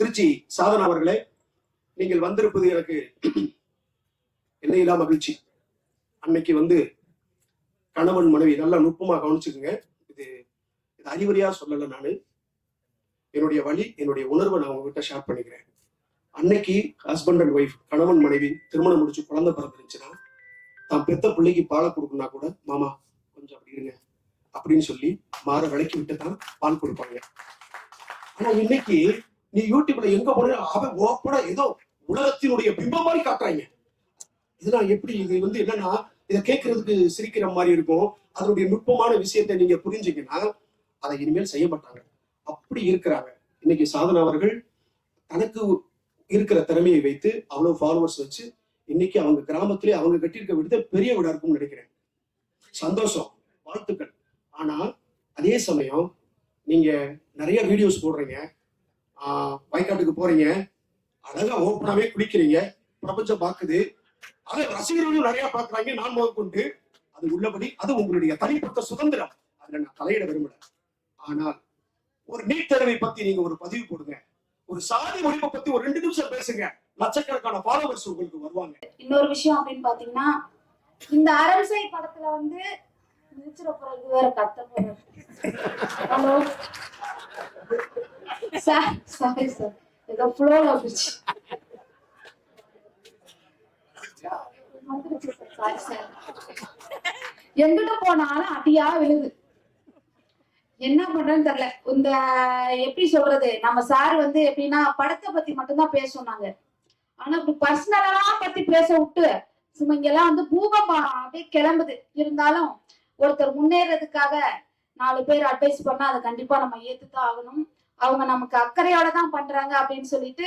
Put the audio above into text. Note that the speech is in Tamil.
திருச்சி சாதனா அவர்களே நீங்கள் வந்திருப்பது எனக்கு எல்லையில்லா மகிழ்ச்சி. அன்னைக்கு வந்து கணவன் மனைவி நல்லா நுட்பமா கவனிச்சுக்குங்க. இது இது அறிவுரையா சொல்லல நானு. என்னுடைய வழி என்னுடைய உணர்வை நான் உங்ககிட்ட ஷேர் பண்ணிக்கிறேன். அன்னைக்கு ஹஸ்பண்ட் அண்ட் ஒய்ஃப் கணவன் மனைவி திருமணம் முடிச்சு குழந்தை பிறந்துருச்சுன்னா தான் பெத்த பிள்ளைக்கு பாலை கொடுக்கணும்னா கூட மாமா கொஞ்சம் அப்படி இருங்க. அப்படின்னு சொல்லி மாற விளக்கி விட்டு தான் பால் கொடுப்பாங்க. ஆனா இன்னைக்கு நீ யூடியூப்ல எங்க போனாலும் அவன் ஓப்பனா ஏதோ உலகத்தினுடைய பிம்பம் மாதிரி காட்டுறாங்க. இதெல்லாம் எப்படி இது வந்து என்னன்னா இதை கேட்கறதுக்கு சிரிக்கிற மாதிரி இருக்கும். அதனுடைய நுட்பமான விஷயத்தை நீங்க புரிஞ்சீங்கன்னா அதை இனிமேல் செய்ய மாட்டாங்க. அப்படி இருக்கிறாங்க. இன்னைக்கு சாதனா அவர்கள் தனக்கு இருக்கிற திறமையை வைத்து அவ்வளவு ஃபாலோவர்ஸ் வச்சு இன்னைக்கு அவங்க கிராமத்திலே அவங்க கட்டியிருக்க விடுத பெரிய வீடா இருக்கும்னு நினைக்கிறேன். சந்தோஷம் வாழ்த்துக்கள். ஆனா அதே சமயம் நீங்க நிறைய வீடியோஸ் போடுறீங்க. வயக்காட்டுக்கு போறீங்க. அழகா ஓப்பனாவே குளிக்கிறீங்க. பிரபஞ்சம் பாக்குது அதை ரசிகர்களும் நிறைய பாக்குறாங்க நான் முதற்கொண்டு அது உள்ளபடி அது உங்களுடைய தனிப்பட்ட சுதந்திரம். அதுல நான் தலையிட விரும்பல. ஆனால் ஒரு நீட் தேர்வை பத்தி நீங்க ஒரு பதிவு போடுங்க. ஒரு சாதி ஒழிப்பை பத்தி ஒரு ரெண்டு நிமிஷம் பேசுங்க. லட்சக்கணக்கான ஃபாலோவர்ஸ் உங்களுக்கு வருவாங்க. இன்னொரு விஷயம் அப்படின்னு பாத்தீங்கன்னா இந்த அரண்சை படத்துல வந்து நிறுத்துற பிறகு வேற கத்த போறது சார் சாரி சார் ஏதோ ஃப்ளோல வந்துச்சு எங்கிட்ட போனாலும் அடியா விழுது என்ன பண்றேன்னு தெரியல இந்த எப்படி சொல்றது நம்ம சார் வந்து எப்படின்னா படத்தை பத்தி மட்டும்தான் பேச சொன்னாங்க ஆனா இப்படி பர்சனலா பத்தி பேச விட்டு சும்மா இங்கெல்லாம் வந்து பூகம்பம் அப்படியே கிளம்புது இருந்தாலும் ஒருத்தர் முன்னேறதுக்காக நாலு பேர் அட்வைஸ் பண்ணா அதை கண்டிப்பா நம்ம ஏத்துதான் ஆகணும் அவங்க நமக்கு அக்கறையோட தான் பண்றாங்க அப்படின்னு சொல்லிட்டு